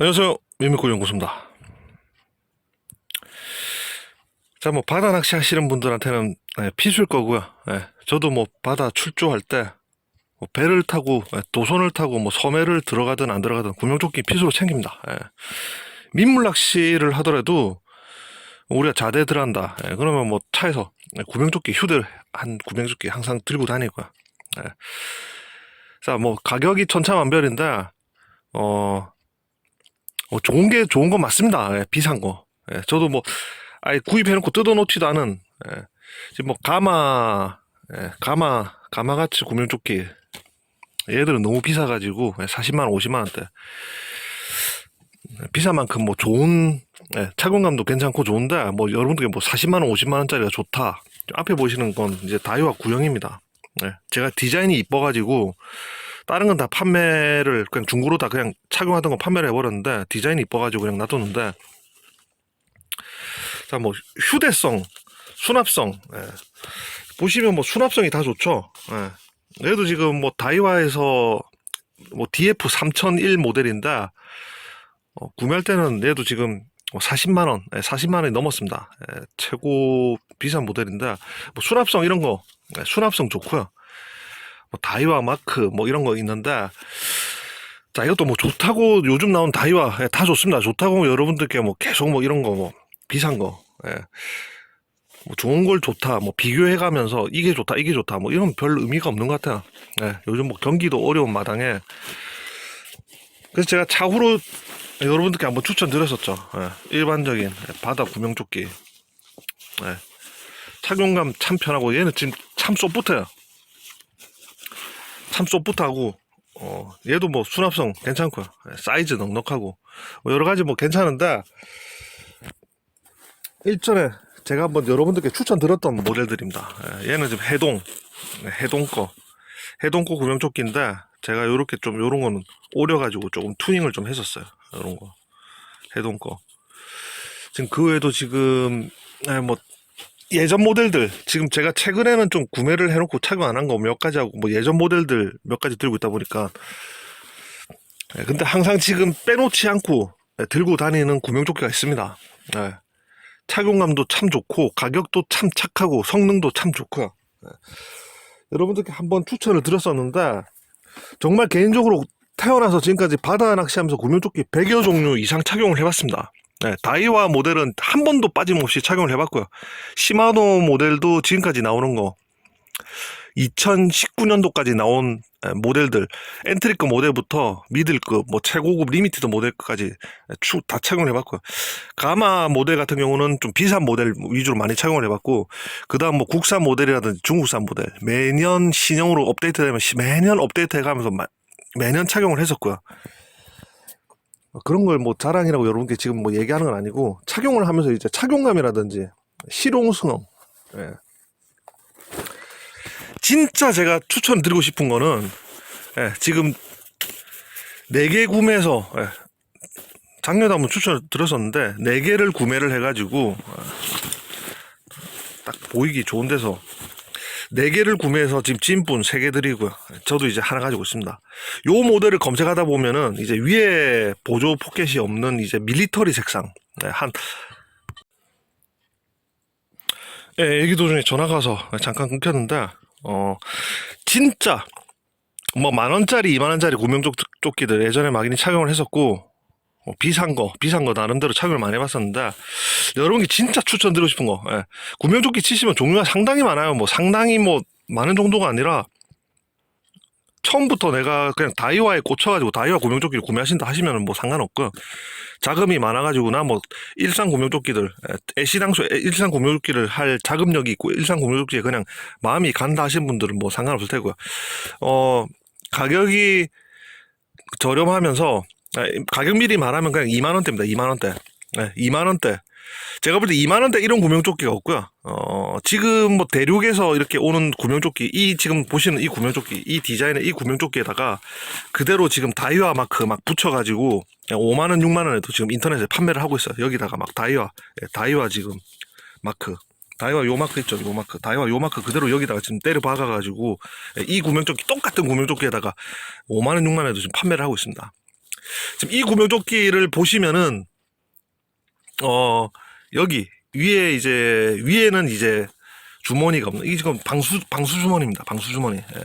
안녕하세요. 미미코 연구소입니다. 자, 뭐, 바다 낚시 하시는 분들한테는 예, 필수일 거고요. 예, 저도 뭐, 바다 출조할 때, 뭐 배를 타고, 예, 도선을 타고, 뭐, 섬해를 들어가든 안 들어가든 구명조끼 필수로 챙깁니다. 예. 민물 낚시를 하더라도, 우리가 자대 들어간다. 예, 그러면 뭐, 차에서 예, 구명조끼, 휴대 한 구명조끼 항상 들고 다니고요. 예. 자, 뭐, 가격이 천차만별인데, 어, 어, 좋은 게 좋은 건 맞습니다. 예, 비싼 거. 예, 저도 뭐, 아예 구입해놓고 뜯어놓지도 않은, 예, 지금 뭐, 가마, 예, 가마, 가마같이 구명조끼. 얘들은 너무 비싸가지고, 예, 40만원, 50만 원대. 비싼 만큼 뭐 좋은, 예, 착용감도 괜찮고 좋은데, 뭐, 여러분들께 뭐 40만 원, 50만 원짜리가 좋다. 앞에 보시는 건 이제 다이와 구형입니다. 예, 제가 디자인이 이뻐가지고, 다른 건 다 판매를 그냥 중고로 다 그냥 착용하던 거 판매를 해버렸는데 디자인이 이뻐가지고 그냥 놔뒀는데 자 뭐 휴대성 수납성 예. 보시면 뭐 수납성이 다 좋죠 예. 얘도 지금 뭐 다이와에서 뭐 DF 3001 모델인데 어, 구매할 때는 얘도 지금 40만 원, 40만 원이 넘었습니다. 예, 최고 비싼 모델인데 뭐 수납성 이런 거 예, 수납성 좋고요. 뭐 다이와 마크 뭐 이런 거 있는데 자 이것도 뭐 좋다고 요즘 나온 다이와 예, 다 좋습니다. 좋다고 여러분들께 뭐 계속 뭐 이런 거 뭐 비싼 거 예. 뭐 좋은 걸 좋다 뭐 비교해 가면서 이게 좋다 이게 좋다 뭐 이런 별 의미가 없는 것 같아요. 예, 요즘 뭐 경기도 어려운 마당에. 그래서 제가 차후로 여러분들께 한번 추천드렸었죠. 예, 일반적인 바다 구명조끼. 예. 착용감 참 편하고 얘는 지금 참 쏙붙어요 참 쏙붙하고 어 얘도 뭐 수납성 괜찮고요 예, 사이즈 넉넉하고 뭐 여러 가지 뭐 괜찮은데 일전에 제가 한번 여러분들께 추천드렸던 모델들입니다. 예, 얘는 지금 해동 네, 해동 거 해동 거 구명조끼인데 제가 요렇게 좀 요런 거는 오려가지고 조금 투닝을 좀 했었어요. 요런 거 해동 거 지금 그 외에도 지금 예, 뭐 예전 모델들 지금 제가 최근에는 좀 구매를 해놓고 착용 안 한 거 몇 가지 하고 뭐 예전 모델들 몇 가지 들고 있다 보니까 예, 근데 항상 지금 빼놓지 않고 예, 들고 다니는 구명조끼가 있습니다. 예. 착용감도 참 좋고 가격도 참 착하고 성능도 참 좋고요. 예. 여러분들께 한번 추천을 드렸었는데 정말 개인적으로 태어나서 지금까지 바다 낚시하면서 구명조끼 100여 종류 이상 착용을 해봤습니다. 네, 다이와 모델은 한 번도 빠짐없이 착용을 해봤고요. 시마노 모델도 지금까지 나오는 거 2019년도까지 나온 에, 모델들 엔트리급 모델부터 미들급 뭐 최고급 리미티드 모델까지 추, 다 착용을 해봤고요. 가마 모델 같은 경우는 좀 비싼 모델 위주로 많이 착용을 해봤고 그 다음 뭐 국산 모델이라든지 중국산 모델 매년 신형으로 업데이트되면 시- 매년 업데이트 해가면서 마- 매년 착용을 했었고요. 그런 걸 뭐 자랑이라고 여러분께 지금 뭐 얘기하는 건 아니고 착용을 하면서 이제 착용감이라든지 실용성 예. 진짜 제가 추천드리고 싶은 거는 예, 지금 4개 구매해서 예, 작년에 한번 추천을 드렸었는데 4개를 구매를 해가지고 어, 딱 보이기 좋은 데서 4개를 구매해서 지금 찐뿐 3개 드리고요. 저도 이제 하나 가지고 있습니다. 요 모델을 검색하다 보면은 이제 위에 보조 포켓이 없는 이제 밀리터리 색상 네, 한 예, 얘기 도중에 전화가 와서 잠깐 끊겼는데 어 진짜 뭐 만 원짜리 이만 원짜리 구명조끼들 예전에 막연히 착용을 했었고 어, 비싼 거 비싼 거 나름대로 착용을 많이 해봤었는데 여러분께 진짜 추천드리고 싶은 거 예, 구명조끼 치시면 종류가 상당히 많아요. 뭐 상당히 뭐 많은 정도가 아니라 처음부터 내가 그냥 다이와에 꽂혀가지고 다이와 구명조끼를 구매하신다 하시면 뭐 상관없고 자금이 많아가지고나 뭐 일상 구명조끼들 에, 애시당초 애- 일상 구명조끼를 할 자금력이 있고 일상 구명조끼에 그냥 마음이 간다 하시는 분들은 뭐 상관없을 테고요. 어 가격이 저렴하면서 아, 가격 미리 말하면 그냥 2만 원대입니다. 2만 원대. 네, 2만 원대. 제가 볼 때 2만 원대 이런 구명조끼가 없고요. 어, 지금 뭐 대륙에서 이렇게 오는 구명조끼, 이 지금 보시는 이 구명조끼, 이 디자인의 이 구명조끼에다가 그대로 지금 다이와 마크 막 붙여가지고 5만 원, 6만 원에도 지금 인터넷에 판매를 하고 있어요. 여기다가 막 다이와, 예, 다이와 지금 마크. 다이와 요 마크 있죠, 요 마크. 다이와 요 마크 그대로 여기다가 지금 때려 박아가지고 예, 이 구명조끼 똑같은 구명조끼에다가 5만 원, 6만 원에도 지금 판매를 하고 있습니다. 지금 이 구명조끼를 보시면은 어 여기 위에 이제 위에는 이제 주머니가 없는 이게 지금 방수 방수 주머니입니다. 방수 주머니. 예.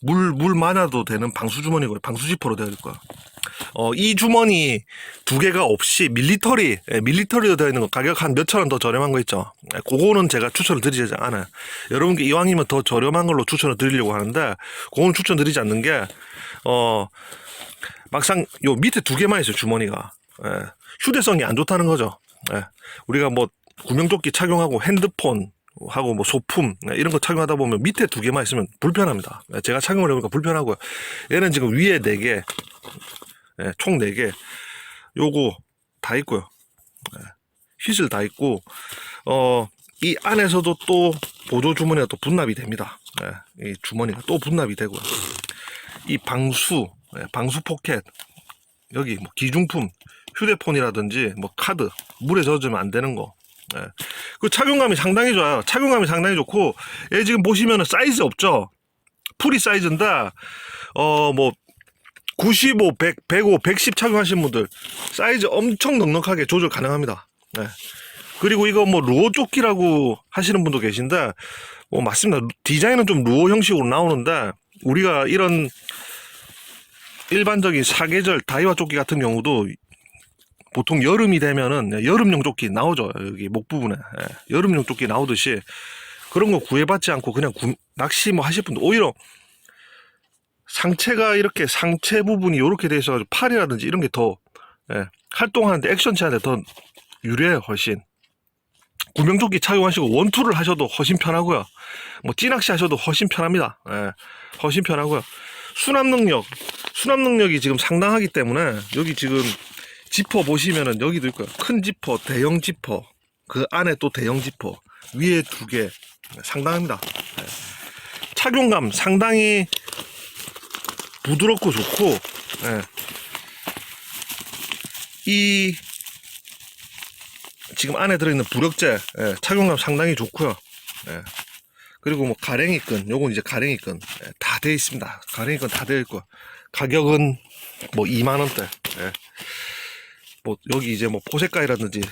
물물 많아도 되는 방수 주머니고 방수 지퍼로 되어 있고요. 어, 이 주머니 두 개가 없이 밀리터리, 예, 밀리터리로 되어 있는 거 가격 한 몇천 원 더 저렴한 거 있죠. 예, 그거는 제가 추천을 드리지 않아요. 여러분께 이왕이면 더 저렴한 걸로 추천을 드리려고 하는데, 그거는 추천드리지 않는 게, 어, 막상 요 밑에 두 개만 있어요, 주머니가. 예, 휴대성이 안 좋다는 거죠. 예, 우리가 뭐 구명조끼 착용하고 핸드폰, 하고 뭐 소품 예, 이런 거 착용하다 보면 밑에 두 개만 있으면 불편합니다. 예, 제가 착용을 해보니까 불편하고요. 얘는 지금 위에 네 개, 예, 총 4개. 요거 다 있고요. 예, 휘슬 다 있고, 어, 이 안에서도 또 보조 주머니가 또 분납이 됩니다. 예, 이 주머니가 또 분납이 되고요. 이 방수, 예, 방수 포켓, 여기 뭐 기중품, 휴대폰이라든지 뭐 카드, 물에 젖으면 안 되는 거. 예. 그 착용감이 상당히 좋아요. 착용감이 상당히 좋고, 얘 지금 보시면은 사이즈 없죠? 프리 사이즈인데, 어, 뭐, 95, 100, 105, 110 착용하신 분들 사이즈 엄청 넉넉하게 조절 가능합니다. 네. 그리고 이거 뭐 루어 조끼라고 하시는 분도 계신데 뭐 맞습니다. 디자인은 좀 루어 형식으로 나오는데 우리가 이런 일반적인 사계절 다이와 조끼 같은 경우도 보통 여름이 되면은 여름용 조끼 나오죠. 여기 목 부분에. 예, 여름용 조끼 나오듯이 그런 거 구애받지 않고 그냥 구- 낚시 뭐 하실 분들 오히려 상체가 이렇게 상체 부분이 이렇게 돼 있어가지고 팔이라든지 이런 게더 활동하는데 액션체한테 더 유리해요 훨씬. 구명조끼 착용하시고 원투를 하셔도 훨씬 편하고요. 뭐 찌낚시 하셔도 훨씬 편합니다. 예, 훨씬 편하고요 수납 능력 수납 능력이 지금 상당하기 때문에 여기 지금 지퍼 보시면은 여기도 있고요 큰 지퍼 대형 지퍼 그 안에 또 대형 지퍼 위에 두 개 상당합니다 예. 착용감 상당히 부드럽고 좋고 예. 이 지금 안에 들어있는 부력제 예, 착용감 상당히 좋고요. 예. 그리고 뭐 가랭이 끈, 요건 이제 가랭이 끈 다 되어 있습니다. 가랭이 끈 다 되어 있고 가격은 뭐 2만 원대. 예. 뭐 여기 이제 뭐 포세가이라든지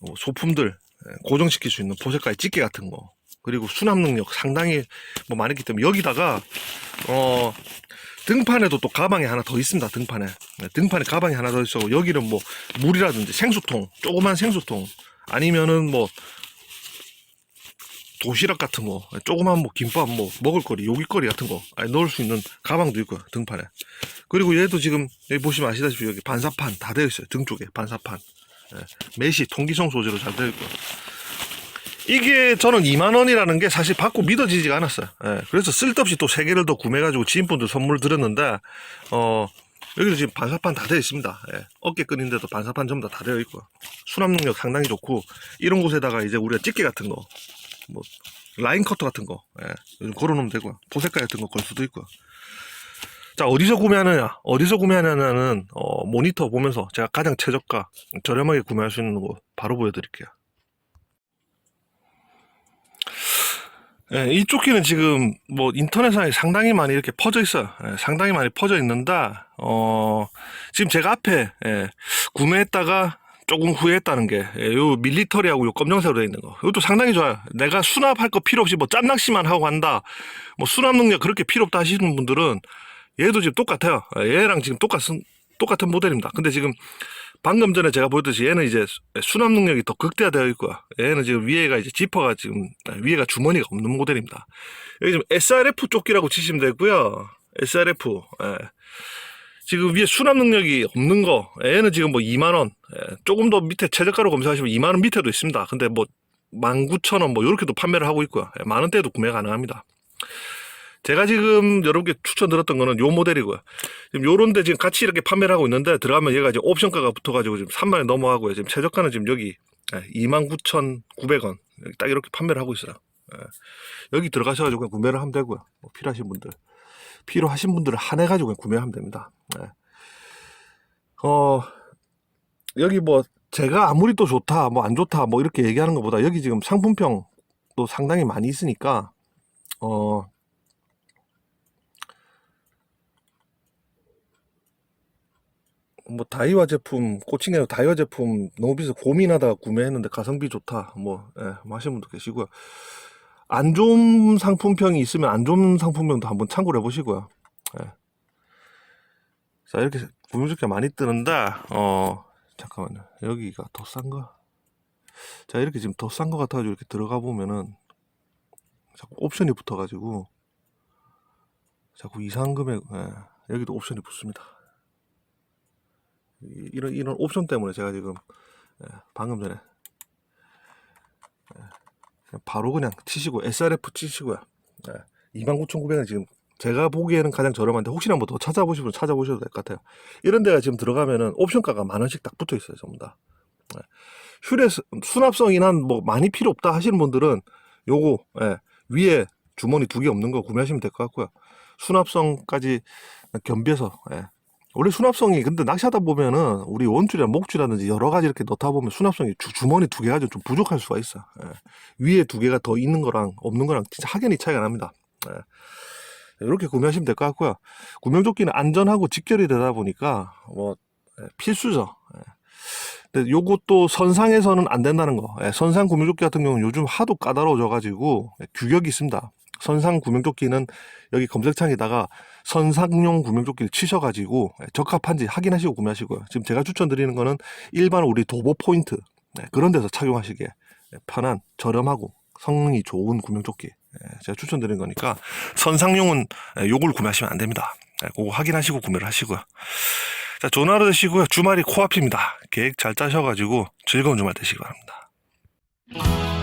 뭐 소품들 예, 고정시킬 수 있는 포세가이 집게 같은 거 그리고 수납 능력 상당히 뭐 많았기 때문에 여기다가 어 등판에도 또 가방이 하나 더 있습니다. 등판에 네, 등판에 가방이 하나 더 있어. 여기는 뭐 물이라든지 생수통, 조그만 생수통 아니면은 뭐 도시락 같은 거, 조그만 뭐 김밥, 뭐 먹을거리, 요깃거리 같은 거 넣을 수 있는 가방도 있고요. 등판에. 그리고 얘도 지금 여기 보시면 아시다시피 여기 반사판 다 되어 있어요. 등 쪽에 반사판. 예, 메시 통기성 소재로 잘 되어 있고. 이게 저는 2만 원이라는 게 사실 받고 믿어지지가 않았어요. 예, 그래서 쓸데없이 또 세 개를 더 구매해가지고 지인분들 선물 드렸는데 어 여기도 지금 반사판 다 되어 있습니다. 예, 어깨 끈인데도 반사판 전부 다, 다 되어 있고 수납 능력 상당히 좋고 이런 곳에다가 이제 우리가 집게 같은 거, 뭐 라인 커터 같은 거 예, 걸어놓으면 되고요. 보색깔 같은 거 걸 수도 있고요. 자 어디서 구매하느냐? 어디서 구매하느냐는 어, 모니터 보면서 제가 가장 최저가 저렴하게 구매할 수 있는 거 바로 보여드릴게요. 예, 이 조끼는 지금 뭐 인터넷상에 상당히 많이 이렇게 퍼져 있어요. 예, 상당히 많이 퍼져 있는데 어 지금 제가 앞에 예, 구매했다가 조금 후회했다는 게 예, 요 밀리터리하고 요 검정색으로 되어 있는 거. 이것도 상당히 좋아요. 내가 수납할 거 필요 없이 뭐 짠낚시만 하고 간다. 뭐 수납 능력 그렇게 필요 없다 하시는 분들은 얘도 지금 똑같아요. 예, 얘랑 지금 똑같은 똑같은 모델입니다. 근데 지금 방금 전에 제가 보였듯이 얘는 이제 수- 수납 능력이 더 극대화되어 있고요. 얘는 지금 위에가 이제 지퍼가 지금 아, 위에가 주머니가 없는 모델입니다. 여기 지금 SRF 조끼라고 치시면 되고요. SRF. 예. 지금 위에 수납 능력이 없는 거. 얘는 지금 뭐 2만 원. 예, 조금 더 밑에 최저가로 검색하시면 2만 원 밑에도 있습니다. 근데 뭐 19,000원 뭐 이렇게도 판매를 하고 있고요. 예, 만 원대도 구매 가능합니다. 제가 지금 여러분께 추천드렸던 거는 요 모델이고요. 지금 요런데 지금 같이 이렇게 판매를 하고 있는데 들어가면 얘가 이제 옵션가가 붙어가지고 지금 3만 원 넘어가고요. 지금 최저가는 지금 여기 29,900원 딱 이렇게 판매를 하고 있어요. 예. 여기 들어가셔가지고 구매를 하면 되고요. 뭐 필요하신 분들 필요하신 분들은 한해 가지고 그냥 구매하면 됩니다. 예. 어 여기 뭐 제가 아무리 또 좋다 뭐 안 좋다 뭐 이렇게 얘기하는 것보다 여기 지금 상품평도 상당히 많이 있으니까 어 뭐 다이와 제품 아니고 다이와 제품 너무 비싸 고민하다가 구매했는데 가성비 좋다 뭐 예, 뭐 하시는 분도 계시고요 안 좋은 상품평이 있으면 안 좋은 상품평도 한번 참고를 해보시고요. 예. 자 이렇게 구매조끼가 많이 뜨는데 어 잠깐만요. 여기가 더 싼가 자 이렇게 지금 더 싼 거 같아가지고 이렇게 들어가 보면은 자꾸 옵션이 붙어가지고 자꾸 이상한 금액 예, 여기도 옵션이 붙습니다. 이- 이런 이런 옵션 때문에 제가 지금 예, 방금 전에 바로 그냥 치시고 SRF 치시고요. 예, 29,900원 지금 제가 보기에는 가장 저렴한데 혹시나 뭐 더 찾아보시면 찾아보셔도 될 것 같아요. 이런 데가 지금 들어가면은 옵션가가 만 원씩 딱 붙어 있어요, 전부 다. 예. 휠의 수- 수납성이 난 뭐 많이 필요 없다 하시는 분들은 요거 예, 위에 주머니 두 개 없는 거 구매하시면 될 것 같고요. 수납성까지 겸비해서 예, 원래 수납성이 근데 낚시하다 보면은 우리 원줄이나 목줄이라든지 여러 가지 이렇게 넣다 보면 수납성이 주, 주머니 두 개가 좀 부족할 수가 있어. 예. 위에 두 개가 더 있는 거랑 없는 거랑 진짜 확연히 차이가 납니다. 예. 이렇게 구매하시면 될 것 같고요. 구명조끼는 안전하고 직결이 되다 보니까 뭐 예, 필수죠. 예. 근데 요것도 선상에서는 안 된다는 거. 예, 선상 구명조끼 같은 경우는 요즘 하도 까다로워져 가지고 예, 규격이 있습니다. 선상 구명조끼는 여기 검색창에다가 선상용 구명조끼를 치셔가지고 예, 적합한지 확인하시고 구매하시고요. 지금 제가 추천드리는 거는 일반 우리 도보 포인트 네, 그런 데서 착용하시기에 예, 편한 저렴하고 성능이 좋은 구명조끼 예, 제가 추천드리는 거니까 선상용은 예, 요걸 구매하시면 안 됩니다. 예, 그거 확인하시고 구매를 하시고요. 자, 하루 되시고요. 주말이 코앞입니다. 계획 잘 짜셔가지고 즐거운 주말 되시기 바랍니다.